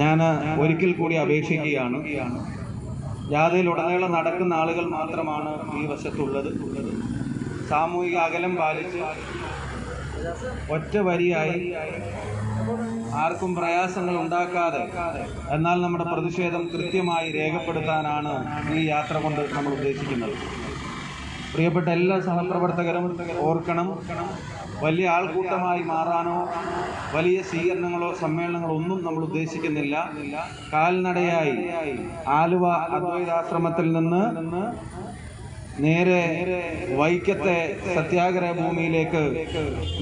ഞാൻ ഒരിക്കൽ കൂടി അപേക്ഷിക്കുകയാണ്. ജാഥയിലുടനീളം നടക്കുന്ന ആളുകൾ മാത്രമാണ് ഈ വശത്തുള്ളത്. സാമൂഹിക അകലം പാലിച്ച് ഒറ്റ വരിയായി ആർക്കും പ്രയാസങ്ങൾ ഉണ്ടാക്കാതെ എന്നാൽ നമ്മുടെ പ്രതിഷേധം കൃത്യമായി രേഖപ്പെടുത്താനാണ് ഈ യാത്ര കൊണ്ട് നമ്മൾ ഉദ്ദേശിക്കുന്നത്. പ്രിയപ്പെട്ട എല്ലാ സഹപ്രവർത്തകരും ഓർക്കണം വലിയ ആൾക്കൂട്ടമായി മാറാനോ വലിയ സ്വീകരണങ്ങളോ സമ്മേളനങ്ങളോ ഒന്നും നമ്മൾ ഉദ്ദേശിക്കുന്നില്ല. കാൽനടയായി ആലുവ അദ്വൈതാശ്രമത്തിൽ നിന്ന് നേരെ വൈക്കത്തെ സത്യാഗ്രഹ ഭൂമിയിലേക്ക്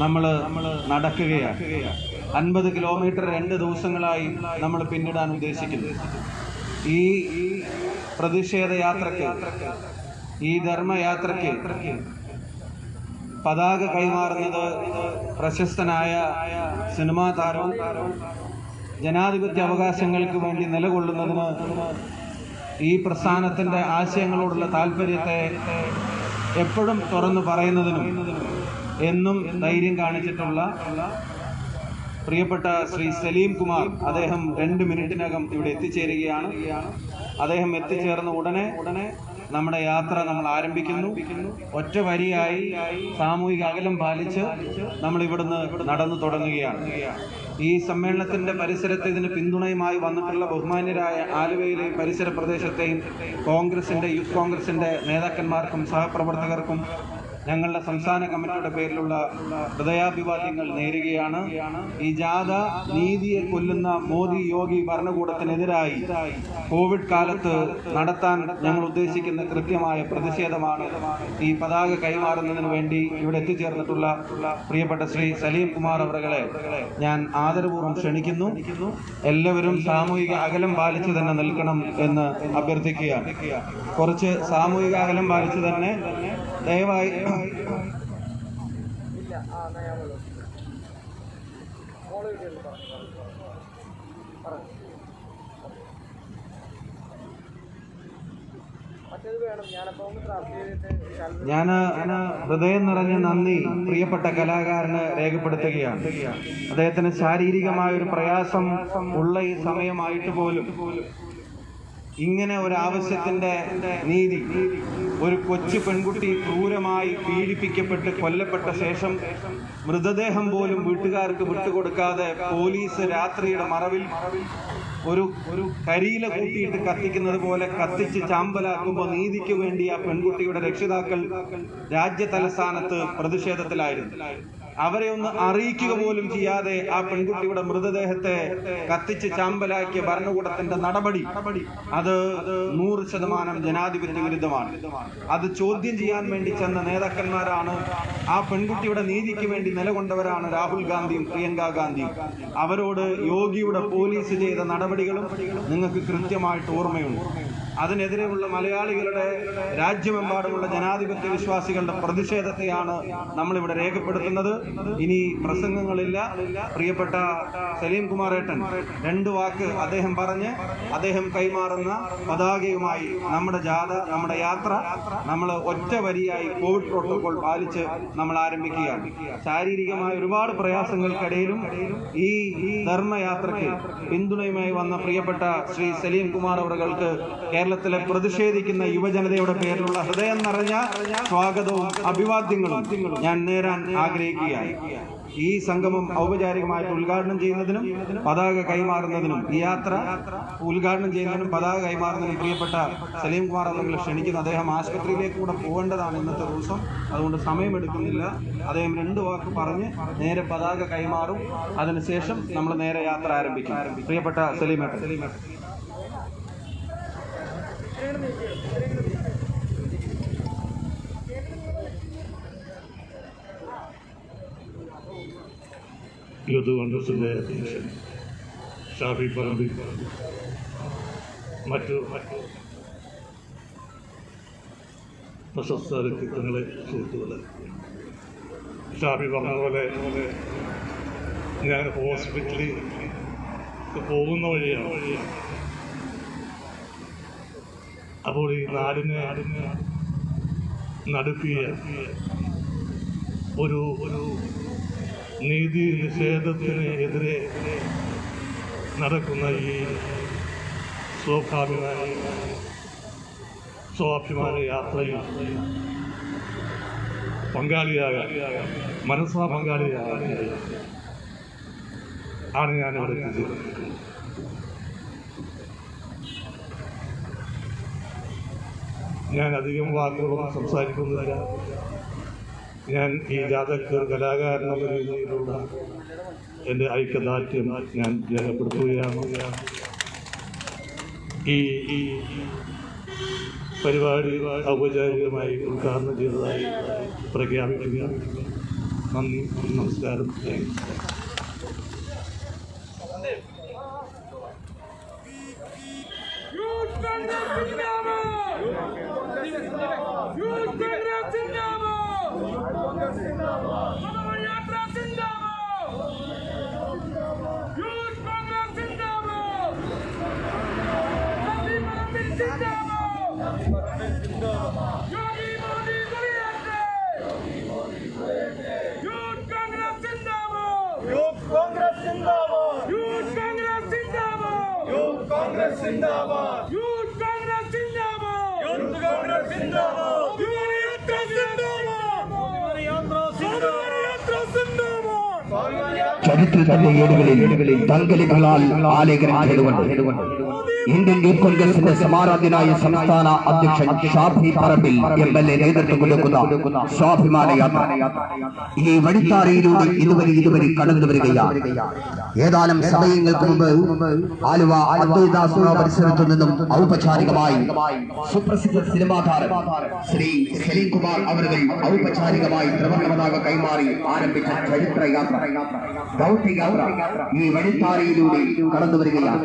നമ്മൾ നടക്കുകയാണ്. അൻപത് കിലോമീറ്റർ രണ്ട് ദിവസങ്ങളായി നമ്മൾ പിന്നിടാൻ ഉദ്ദേശിക്കുന്നു. ഈ പ്രതിഷേധ യാത്രയ്ക്ക് ഈ ധർമ്മയാത്രയ്ക്ക് പതാക കൈമാറുന്നത് പ്രശസ്തനായ സിനിമാ താരവും ജനാധിപത്യ അവകാശങ്ങൾക്ക് വേണ്ടി നിലകൊള്ളുന്നതിന് ഈ പ്രസ്ഥാനത്തിന്റെ ആശയങ്ങളോടുള്ള താല്പര്യത്തെ എപ്പോഴും തുറന്നു പറയുന്നതിനും എന്നും ധൈര്യം കാണിച്ചിട്ടുള്ള പ്രിയപ്പെട്ട ശ്രീ സലീം കുമാർ അദ്ദേഹം രണ്ട് മിനിറ്റിനകം ഇവിടെ എത്തിച്ചേരുകയാണ്. അദ്ദേഹം എത്തിച്ചേർന്ന ഉടനെ ഉടനെ നമ്മുടെ യാത്ര നമ്മൾ ആരംഭിക്കുന്നു. ഒറ്റ വരിയായി സാമൂഹിക അകലം പാലിച്ച് നമ്മൾ ഇവിടുന്ന് നടന്നു തുടങ്ങുകയാണ്. ഈ സമ്മേളനത്തിന്റെ പരിസരത്ത് ഇതിന് പിന്തുണയുമായി വന്നിട്ടുള്ള ബഹുമാന്യരായ ആലുവയിലെയും പരിസര പ്രദേശത്തെയും കോൺഗ്രസിന്റെ യൂത്ത് കോൺഗ്രസിന്റെ നേതാക്കന്മാർക്കും സഹപ്രവർത്തകർക്കും ഞങ്ങളുടെ സംസ്ഥാന കമ്മിറ്റിയുടെ പേരിലുള്ള ഹൃദയാഭിവാദ്യങ്ങൾ നേരുകയാണ്. ഈ ജാഥ നീതിയെ കൊല്ലുന്ന മോദി യോഗി ഭരണകൂടത്തിനെതിരായി കോവിഡ് കാലത്ത് നടത്താൻ ഞങ്ങൾ ഉദ്ദേശിക്കുന്ന കൃത്യമായ പ്രതിഷേധമാണ് ഈ പതാക കൈമാറുന്നതിന് വേണ്ടി ഇവിടെ എത്തിച്ചേർന്നിട്ടുള്ള പ്രിയപ്പെട്ട ശ്രീ സലീം കുമാർ അവറുകളെ ഞാൻ ആദരപൂർവം ക്ഷണിക്കുന്നു. എല്ലാവരും സാമൂഹിക അകലം പാലിച്ചു തന്നെ നിൽക്കണം എന്ന് അഭ്യർത്ഥിക്കുകയാണ്. കുറച്ച് സാമൂഹിക അകലം പാലിച്ചു തന്നെ ദയവായി ഒന്ന് ഡ്രാഫ്റ്റ് ചെയ്തിട്ട് ഞാൻ ഹൃദയം നിറഞ്ഞ നന്ദി പ്രിയപ്പെട്ട കലാകാരന് രേഖപ്പെടുത്തുകയാണ്. അദ്ദേഹത്തിന് ശാരീരികമായ ഒരു പ്രയാസം ഉള്ള ഈ സമയമായിട്ട് പോലും ഇങ്ങനെ ഒരു ആവശ്യത്തിന്റെ നീതി ഒരു കൊച്ചു പെൺകുട്ടി ക്രൂരമായി പീഡിപ്പിക്കപ്പെട്ട് കൊല്ലപ്പെട്ട ശേഷം മൃതദേഹം പോലും വീട്ടുകാർക്ക് വിട്ടുകൊടുക്കാതെ പോലീസ് രാത്രിയുടെ മറവിൽ ഒരു ഒരു കരിയില കൂട്ടിയിട്ട് കത്തിക്കുന്നത് പോലെ കത്തിച്ച് ചാമ്പലാക്കുമ്പോൾ നീതിക്ക് വേണ്ടി ആ പെൺകുട്ടിയുടെ രക്ഷിതാക്കൾ രാജ്യ തലസ്ഥാനത്ത് പ്രതിഷേധത്തിലായിരുന്നു. അവരെ ഒന്ന് അറിയിക്കുക പോലും ചെയ്യാതെ ആ പെൺകുട്ടിയുടെ മൃതദേഹത്തെ കത്തിച്ച് ചാമ്പലാക്കിയ ഭരണകൂടത്തിന്റെ നടപടി അത് നൂറ് ശതമാനം ജനാധിപത്യ വിരുദ്ധമാണ്. അത് ചോദ്യം ചെയ്യാൻ വേണ്ടി ചെന്ന നേതാക്കന്മാരാണ്. ആ പെൺകുട്ടിയുടെ നീതിക്ക് വേണ്ടി നിലകൊണ്ടവരാണ് രാഹുൽ ഗാന്ധിയും പ്രിയങ്ക ഗാന്ധിയും. അവരോട് യോഗിയുടെ പോലീസ് ചെയ്ത നടപടികളും നിങ്ങൾക്ക് കൃത്യമായിട്ട് ഓർമ്മയുണ്ട്. അതിനെതിരെയുള്ള മലയാളികളുടെ രാജ്യമെമ്പാടുമുള്ള ജനാധിപത്യ വിശ്വാസികളുടെ പ്രതിഷേധത്തെയാണ് നമ്മളിവിടെ രേഖപ്പെടുത്തുന്നത്. ഇനി പ്രസംഗങ്ങളില്ല. പ്രിയപ്പെട്ട സലീം കുമാർ ഏട്ടൻ രണ്ട് വാക്ക് അദ്ദേഹം പറഞ്ഞ് അദ്ദേഹം കൈമാറുന്ന പതാകയുമായി നമ്മുടെ ജാഥ നമ്മുടെ യാത്ര നമ്മൾ ഒറ്റ വരിയായി കോവിഡ് പ്രോട്ടോകോൾ പാലിച്ച് നമ്മൾ ആരംഭിക്കുകയാണ്. ശാരീരികമായ ഒരുപാട് പ്രയാസങ്ങൾക്കിടയിലും ഈ ധർമ്മയാത്രയ്ക്ക് പിന്തുണയുമായി വന്ന പ്രിയപ്പെട്ട ശ്രീ സലീം കുമാർ അവർക്ക് കേരളത്തിലെ പ്രതിഷേധിക്കുന്ന യുവജനതയുടെ പേരിലുള്ള ഹൃദയം നിറഞ്ഞ സ്വാഗതവും അഭിവാദ്യങ്ങളും ഞാൻ നേരാൻ ആഗ്രഹിക്കുകയാണ്. ഈ സംഗമം ഔപചാരികമായിട്ട് ഉദ്ഘാടനം ചെയ്യുന്നതിനും പതാക കൈമാറുന്നതിനും ഈ യാത്ര ഉദ്ഘാടനം ചെയ്യുന്നതിനും പതാക കൈമാറുന്നതിനും പ്രിയപ്പെട്ട സലീം കുമാർ നിങ്ങൾ ക്ഷണിക്കുന്ന അദ്ദേഹം ആശുപത്രിയിലേക്ക് കൂടെ പോകേണ്ടതാണ് ഇന്നത്തെ ദിവസം. അതുകൊണ്ട് സമയമെടുക്കുന്നില്ല. അദ്ദേഹം രണ്ട് വാക്ക് പറഞ്ഞ് നേരെ പതാക കൈമാറും. അതിനുശേഷം നമ്മൾ നേരെ യാത്ര ആരംഭിക്കും. പ്രിയപ്പെട്ട സലീമേട്ട സലീമേട്ട യൂത്ത് കോൺഗ്രസിന്റെ അധ്യക്ഷൻ ഷാഫി പറമ്പിൽ മറ്റു മറ്റു പ്രശസ്ത വ്യക്തിത്വങ്ങളെ സുഹൃത്തുക്കളെ. ഷാഫി പറഞ്ഞ പോലെ ഞാൻ ഹോസ്പിറ്റലിൽ പോകുന്ന വഴിയാണ് വഴിയാണ്. അപ്പോൾ ഈ നാടിനെ നടുക്കിയ ഒരു ഒരു നീതി നിഷേധത്തിന് എതിരെ നടക്കുന്ന ഈ സ്വാഭാവികമായ സ്വാഭിമാന യാത്രയിൽ പങ്കാളിയാകാൻ മനസ്സാ പങ്കാളിയാകാൻ ആണ് ഞാനിവിടെ എത്തിച്ചേരുന്നത് ഞാൻ അധികം വാക്കുകളൊന്നും സംസാരിക്കുന്നില്ല ഞാൻ ഈ ജാതകർ കലാകാരനുള്ള രീതിയിലുള്ള എന്റെ ഐക്യദാർഢ്യം ഞാൻ രേഖപ്പെടുത്തുകയാണ്. ഈ ഈ പരിപാടി ഔപചാരികമായി ഉദ്ഘാടനം ചെയ്തതായി പ്രഖ്യാപിക്കുകയാണ്. നന്ദി നമസ്കാരം. Zindabad! ചരിത്രത്തിന്റെ ഏടുകളിൽ തങ്കലികളാൽ ആലേഖനം ചെയ്തുകൊണ്ട് ഇന്ത്യൻ യൂത്ത് കോൺഗ്രസിന്റെ സമാരാധ്യനായ സംസ്ഥാന അധ്യക്ഷൻ Shafi Parambil M L A നേതൃത്വം കൊടുക്കുന്ന സ്വാഭിമാന യാത്ര. ഈ വഴിത്താറയിലൂടെ ഇതുവരെ ഇതുവരെ കടന്നു വരികയാണ്. ഏതാനും സമയങ്ങൾക്ക് മുമ്പ് ആലുവ അദ്വൈതാസുര പരിസരത്തു നിന്നും ഔപചാരികമായി സുപ്രസിദ്ധ സിനിമാ താരം ശ്രീ സലീം കുമാർ അവരുടെ ഔപചാരികമായി ത്രിവർണ പതാക കൈമാറി ആരംഭിച്ച ചരിത്ര യാത്ര. ഈ വഴിത്താറയിലൂടെ കടന്നു വരികയാണ്.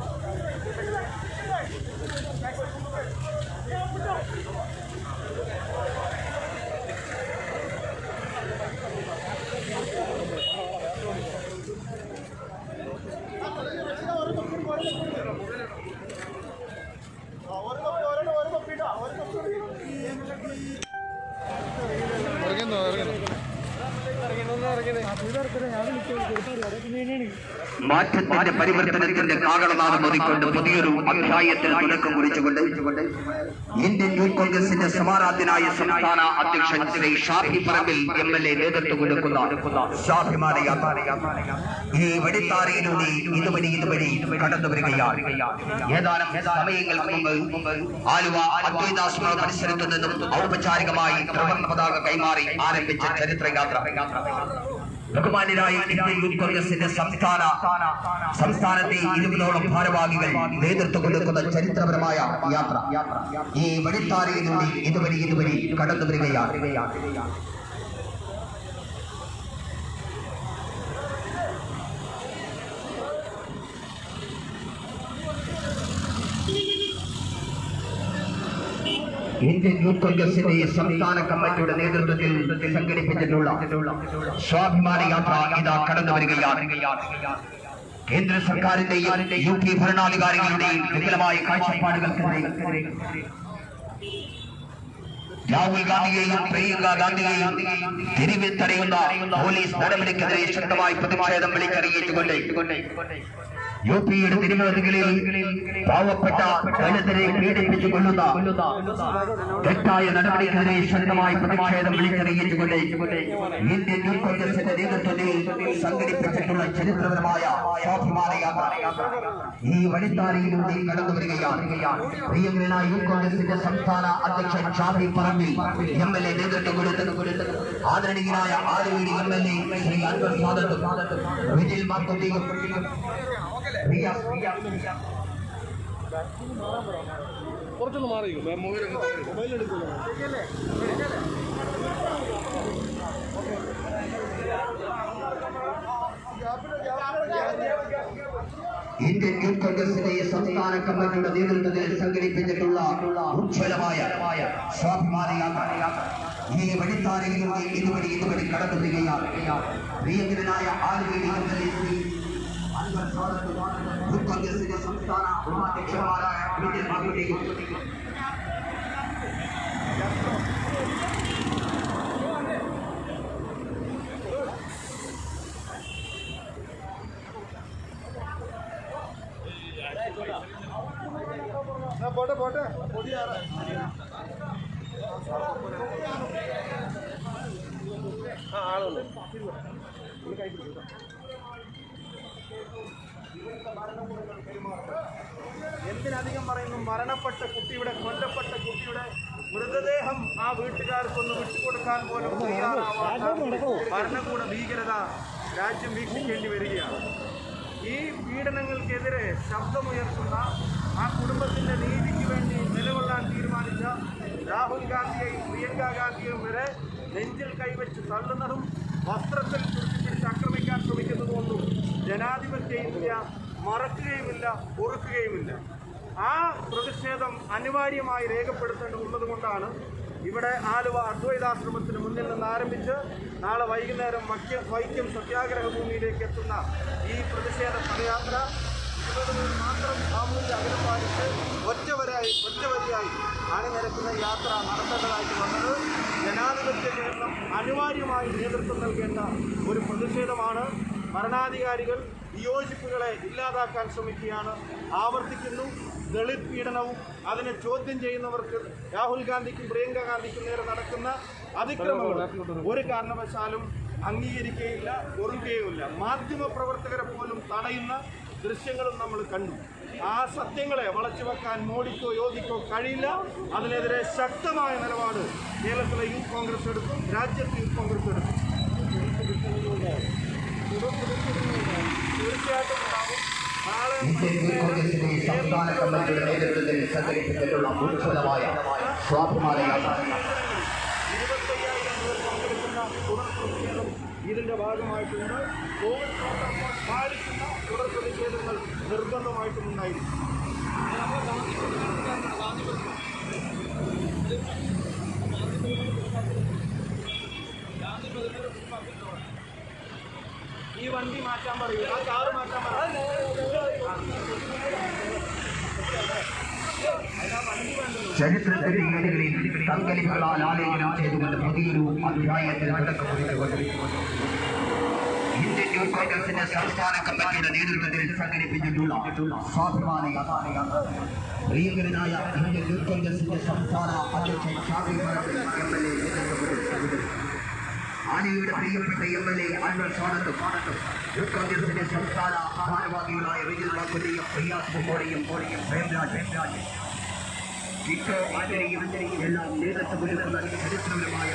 മാറ്റത്തിന്റെ പരിവർത്തനത്തിന്റെ കാകളനാഥം ഒതുക്കൊണ്ട് പുതിയൊരു അധ്യായത്തിൽ തുടക്കം കുറിച്ചുകൊണ്ട് ഇന്ത്യൻ യൂത്ത് കോൺഗ്രസിന്റെ സമാരാധ്യനായ സംസ്ഥാന അധ്യക്ഷൻ Shri Shafi Parambil M L A നേതൃത്വം കൊടുക്കുന്ന സ്വാഭിമാന ഈ വെടിത്താറയിലൂടെ ഇതുവഴി ഇതുവഴി കടന്നു വരികയാണ്. ഏതാനും സമയങ്ങൾക്ക് മുമ്പ് ആലുവ അദ്വൈതാശ്രമ പരിസരത്തു നിന്നും ഔപചാരികമായി ത്രിവർണ പതാക കൈമാറി ആരംഭിച്ച ചരിത്ര കോൺഗ്രസിന്റെ സംസ്ഥാന സംസ്ഥാനത്തെ ഇരുപതോളം ഭാരവാഹികൾ നേതൃത്വം കൊടുക്കുന്ന ചരിത്രപരമായ യാത്ര. ഈ വഴിത്താരയിലൂടെ ഇതുവരെ ഇതുവരെ കടന്നു വരികയാണ് ഇന്ത്യൻ യൂത്ത് കോൺഗ്രസിന്റെ സംസ്ഥാന കമ്മിറ്റിയുടെ നേതൃത്വത്തിൽ സംഘടിപ്പിച്ചിട്ടുള്ള സ്വാഭിമാന യാത്ര ഇതാ കടന്നു വരികയാണ്. കേന്ദ്ര സർക്കാരിന്റെയും യു പി ഭരണാധികാരികളുടെയും വിപുലമായ കാഴ്ചപ്പാടുകൾക്കെതിരെ രാഹുൽ ഗാന്ധിയെയും പ്രിയങ്ക ഗാന്ധിയെയും തെരുവിൽ തടയുന്ന പോലീസ് നടപടിക്കെതിരെ ശക്തമായി പ്രതിഷേധം വിളിച്ചറിയിച്ചുകൊണ്ട് യു പിയുടെ തിരുവനന്തപുരങ്ങളിൽ പാവപ്പെട്ട ദളിതരെ പീഡിപ്പിച്ചു കൊല്ലുന്ന തെറ്റായ നടപടിക്കെതിരെ ശക്തമായി പ്രതിഷേധം വിളിച്ചറിയിച്ചുകൊണ്ട് ഇന്ത്യൻ യൂത്ത് കോൺഗ്രസിന്റെ നേതൃത്വത്തിൽ സംഘടിപ്പിച്ചിട്ടുള്ള ചരിത്രപരമായ സ്വാഭിമാന യാത്ര ഈ വഴിത്താരയിലൂടെ കടന്നു വരികയാണ്. പ്രിയങ്കരനായ യൂത്ത് കോൺഗ്രസിന്റെ സംസ്ഥാന അധ്യക്ഷൻ Shafi Parambil M L A നേതൃത്വം കൊടുത്തത് ആദരണീയനായ ആലുവീടി M L A Shri Anwar സാദത്തും പ്രിയ പ്രിയ കുറച്ചൊന്ന് മാറി മൊബൈൽ എടുക്കുന്നു ഇന്ത്യൻ യൂത്ത് കോൺഗ്രസിന്റെ സംസ്ഥാന കമ്മിറ്റിയുടെ നേതൃത്വത്തിൽ സംഘടിപ്പിച്ചിട്ടുള്ള ഉജ്ജ്വലമായ സ്വാഭിമാന യാത്ര ഈ വഴിത്താരയിലൂടെ ഇതുവഴി ഇതുവഴി കടന്നു വരികയാണ് പ്രിയങ്കരനായ ആലുവയിൽ അൻവർ സാദത്ത് യൂത്ത് കോൺഗ്രസിന്റെ സംസ്ഥാന ഉപാധ്യക്ഷന്മാരായ ആ വീട്ടുകാർക്കൊന്ന് വിട്ടുകൊടുക്കാൻ പോലും തയ്യാറാവാത്ത ഭരണകൂട ഭീകരത രാജ്യം വീക്ഷിക്കേണ്ടി വരികയാണ്. ഈ പീഡനങ്ങൾക്കെതിരെ ശബ്ദമുയർത്തുന്ന ആ കുടുംബത്തിന്റെ നീതിക്ക് വേണ്ടി നിലകൊള്ളാൻ തീരുമാനിച്ച രാഹുൽ ഗാന്ധിയെയും പ്രിയങ്ക ഗാന്ധിയും വരെ നെഞ്ചിൽ കൈവച്ച് തള്ളുന്നതും വസ്ത്രത്തിൽ ചുരുട്ടിപ്പിടിച്ച് ആക്രമിക്കാൻ ശ്രമിക്കുന്നതുകൊണ്ടും ജനാധിപത്യ ഇന്ത്യ മറക്കുകയുമില്ല പൊറുക്കുകയുമില്ല. ആ പ്രതിഷേധം അനിവാര്യമായി രേഖപ്പെടുത്തേണ്ടതുള്ളത് കൊണ്ടാണ് ഇവിടെ ആലുവ അദ്വൈതാശ്രമത്തിന് മുന്നിൽ നിന്ന് ആരംഭിച്ച് നാളെ വൈകുന്നേരം വൈക്കം വൈക്കം സത്യാഗ്രഹ ഭൂമിയിലേക്ക് എത്തുന്ന ഈ പ്രതിഷേധ പദയാത്ര മാത്രം സാമൂഹിക അകലം പാലിച്ച് ഒറ്റവരായി ഒറ്റവരിയായി അണിനിരക്കുന്ന യാത്ര നടത്തേണ്ടതായിട്ട് വന്നത് ജനാധിപത്യ കേരളം അനിവാര്യമായി നേതൃത്വം നൽകേണ്ട ഒരു പ്രതിഷേധമാണ്. ഭരണാധികാരികൾ വിയോജിപ്പുകളെ ഇല്ലാതാക്കാൻ ശ്രമിക്കുകയാണ്. ആവർത്തിക്കുന്നു. ദളിത് പീഡനവും അതിനെ ചോദ്യം ചെയ്യുന്നവർക്ക് രാഹുൽ ഗാന്ധിക്കും പ്രിയങ്ക ഗാന്ധിക്കും നേരെ നടക്കുന്ന അതിക്രമങ്ങൾ ഒരു കാരണവശാലും അംഗീകരിക്കുകയില്ല ഒറുക്കുകയുമില്ല മാധ്യമ പ്രവർത്തകരെ പോലും തടയുന്ന ദൃശ്യങ്ങളും നമ്മൾ കണ്ടു. ആ സത്യങ്ങളെ വളച്ചു വെക്കാൻ മോഡിക്കോ യോഗിക്കോ കഴിയില്ല. അതിനെതിരെ ശക്തമായ നിലപാട് കേരളത്തിലെ യൂത്ത് കോൺഗ്രസ് എടുക്കും രാജ്യത്തെ യൂത്ത് കോൺഗ്രസ് എടുക്കും തീർച്ചയായിട്ടും ഉണ്ടാവും നാളെ സംസ്ഥാന കമ്മിറ്റിയുടെ നേതൃത്വത്തിൽ സംഘടിപ്പിച്ചിട്ടുള്ള ഉജ്ജ്വലമായ സ്വാഭിമാന യാത്ര ഇരുപത്തയ്യായിരം പേർ പങ്കെടുക്കുന്ന തുടർ പ്രതിഷേധം ഇതിന്റെ ഭാഗമായിട്ടുണ്ട്. കോവിഡ് പാലിക്കുന്ന തുടർ പ്രതിഷേധങ്ങൾ നിർബന്ധമായിട്ടും ഉണ്ടായിരുന്നു ഈ വണ്ടി മാറ്റാൻ പറയൂ ആ കാറ് മാറ്റാൻ പറയൂ ചരിത്രത്തിന്റെ ഏടുകളിൽ തങ്കലികളാൽ ആലേഖനം ചെയ്തുകൊണ്ട് പുതിയൊരു അധ്യായത്തിൽ തുടക്കം ഇന്ത്യൻ യൂത്ത് കോൺഗ്രസിന്റെ സംസ്ഥാന കമ്മിറ്റിയുടെ നേതൃത്വത്തിൽ സംഘടിപ്പിച്ചിട്ടുള്ള സ്വാഭിമാന പ്രിയങ്കരനായ ഇന്ത്യൻ യൂത്ത് കോൺഗ്രസിന്റെ സംസ്ഥാന അധ്യക്ഷൻ ഷാഫി എം എൽ എ ആനയുടെ പ്രിയപ്പെട്ട എം എൽ എ അൻവർ സ്വാഗതം. യൂത്ത് കോൺഗ്രസിന്റെ സംസ്ഥാന ഭാരവാഹികളായ വിജിൽ വാക്കുലിയും പ്രിയാസ് പ്രേംരാജ്. ഇട്ടോ ആചരിയും എല്ലാം നേതൃത്വം ചരിത്രപരമായ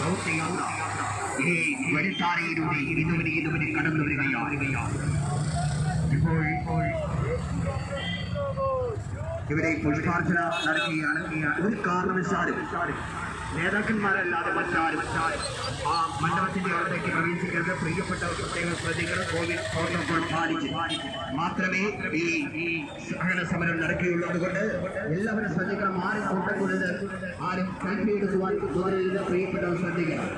ദൗത്യയാത്ര ഈ വരിത്താരയിലൂടെ ഇതുവരെ ഇതുവരെ കടന്നു വരികയാണ് ഇപ്പോൾ ഇപ്പോൾ ഇവിടെ പുഷ്പാർച്ചന നടക്കുകയാണ്. ഒരു കാരണവശാലും നേതാക്കന്മാരല്ലാതെ മറ്റാരും ആ മണ്ഡപത്തിന്റെ അവിടേക്ക് പ്രവേശിക്കരുത്. പ്രിയപ്പെട്ടവർ പ്രത്യേകം ശ്രദ്ധിക്കണം. കോവിഡ് പ്രോട്ടോകോൾ പാലിച്ച് മാത്രമേ ഈ സഹന സമരം നടക്കുകയുള്ളൂ. അതുകൊണ്ട് എല്ലാവരും ശ്രദ്ധിക്കണം. ആരും കൂട്ടം കൊടുത്ത് ആരും എടുക്കുവാൻ പോകരുത് പ്രിയപ്പെട്ടവർ ശ്രദ്ധിക്കണം.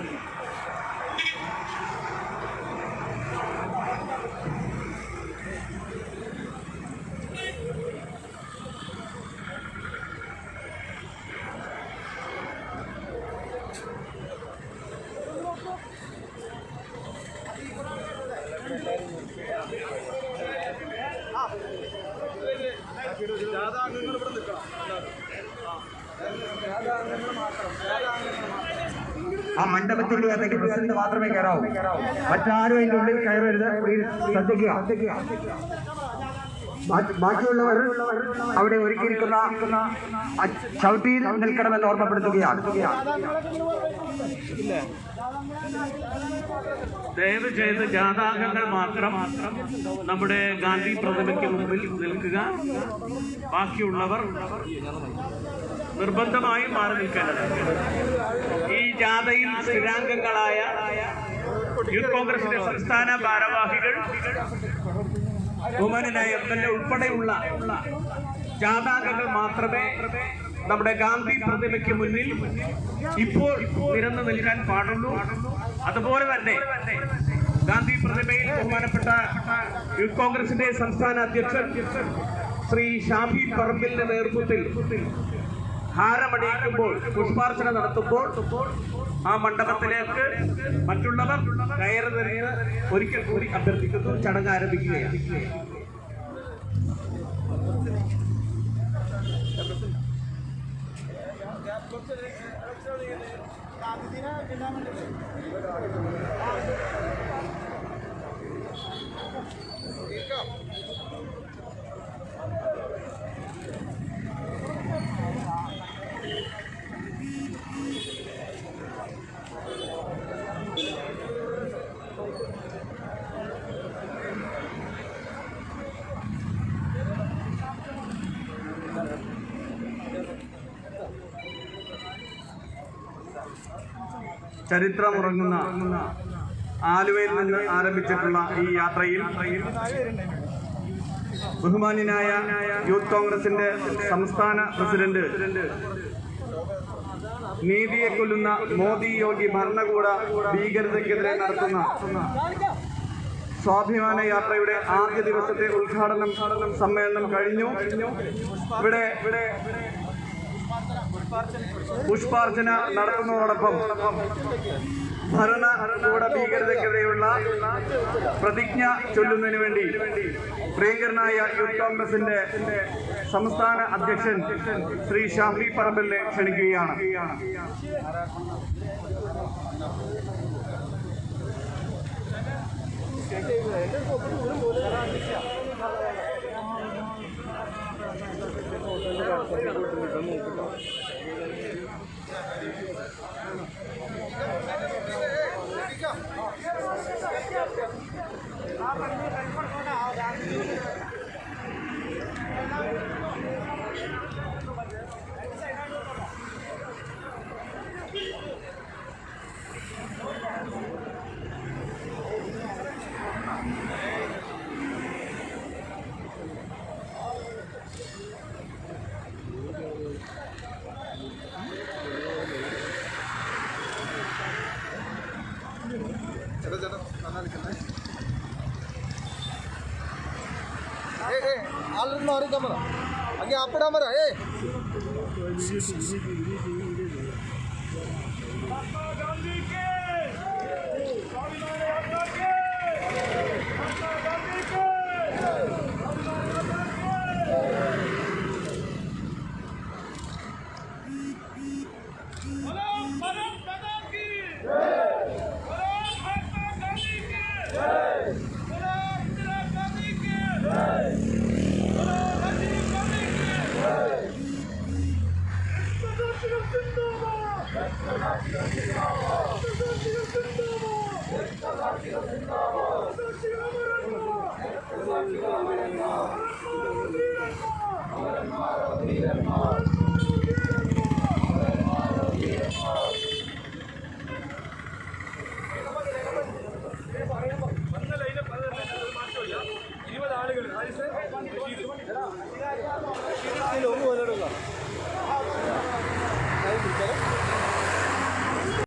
ആ മണ്ഡപത്തിന്റെ പ്രസിഡന്റ് മാത്രമേ കയറാവൂ. മറ്റാരും അതിന്റെ ഉള്ളിൽ കയറരുത്. ശ്രദ്ധിക്കുക. ബാക്കിയുള്ളവർ അവിടെ ഒരുക്കിയിരിക്കുന്ന ചവിട്ടിയിൽ നിൽക്കണമെന്ന് ഓർമ്മപ്പെടുത്തുകയാണ്. ദയവ് ചെയ്ത് ജാതാംഗങ്ങൾ മാത്രം നമ്മുടെ ഗാന്ധി പ്രതിമയ്ക്ക് മുമ്പിൽ നിൽക്കുക. ബാക്കിയുള്ളവർ നിർബന്ധമായും മാറി നിൽക്കേണ്ടത് ജാഥയിൽ സ്ഥിരാംഗങ്ങളായ യൂത്ത് കോൺഗ്രസിന്റെ സംസ്ഥാന ഭാരവാഹികൾ ബഹുമാനായ എം എൽ എ ഉൾപ്പെടെയുള്ള ജാഥാംഗങ്ങൾ മാത്രമേ നമ്മുടെ ഗാന്ധി പ്രതിമയ്ക്ക് മുന്നിൽ ഇപ്പോൾ നിരന്നു നിൽക്കാൻ പാടുള്ളൂ. അതുപോലെ തന്നെ ഗാന്ധി പ്രതിമയിൽ ബഹുമാനപ്പെട്ട യൂത്ത് കോൺഗ്രസിന്റെ സംസ്ഥാന അധ്യക്ഷൻ ശ്രീ ഷാഫി പറമ്പിലിന്റെ നേതൃത്വത്തിൽ ഹാരമണിയിക്കുമ്പോൾ പുഷ്പാർച്ചന നടത്തുമ്പോൾ ആ മണ്ഡപത്തിലേക്ക് മറ്റുള്ളവർ കയറുന്നതിന് ഒരിക്കൽ കൂടി അഭ്യർത്ഥിക്കുന്നു. ചടങ്ങ് ആരംഭിക്കുകയാണ്. കുറച്ച് ചരിത്രമുറങ്ങുന്ന ആലുവയിൽ നിന്ന് ആരംഭിച്ചിട്ടുള്ള ഈ യാത്രയിൽ ബഹുമാന്യനായ യൂത്ത് കോൺഗ്രസിന്റെ സംസ്ഥാന പ്രസിഡന്റ് നീതിയെ കൊല്ലുന്ന മോദി യോഗി ഭരണകൂട ഭീകരതയ്ക്കെതിരെ നടത്തുന്ന സ്വാഭിമാന യാത്രയുടെ ആദ്യ ദിവസത്തെ ഉദ്ഘാടനം സമ്മേളനം കഴിഞ്ഞു. ഇവിടെ ഇവിടെ പുഷ്പാർച്ചന നടത്തുന്നതോടൊപ്പം ഭരണകൂട ഭീകരതയ്ക്കെതിരെയുള്ള പ്രതിജ്ഞ ചൊല്ലുന്നതിന് വേണ്ടി പ്രിയങ്കരനായ യൂത്ത് കോൺഗ്രസിന്റെ സംസ്ഥാന അധ്യക്ഷൻ ശ്രീ ഷാഫി പറമ്പലിനെ ക്ഷണിക്കുകയാണ്. ಏ ಏ ಅಲ್ರಿ ಅವ್ರಿಗೆ ಮರ ಹಂಗೆ ಹಾಕ್ಬಿಡ ಮರ ಏ.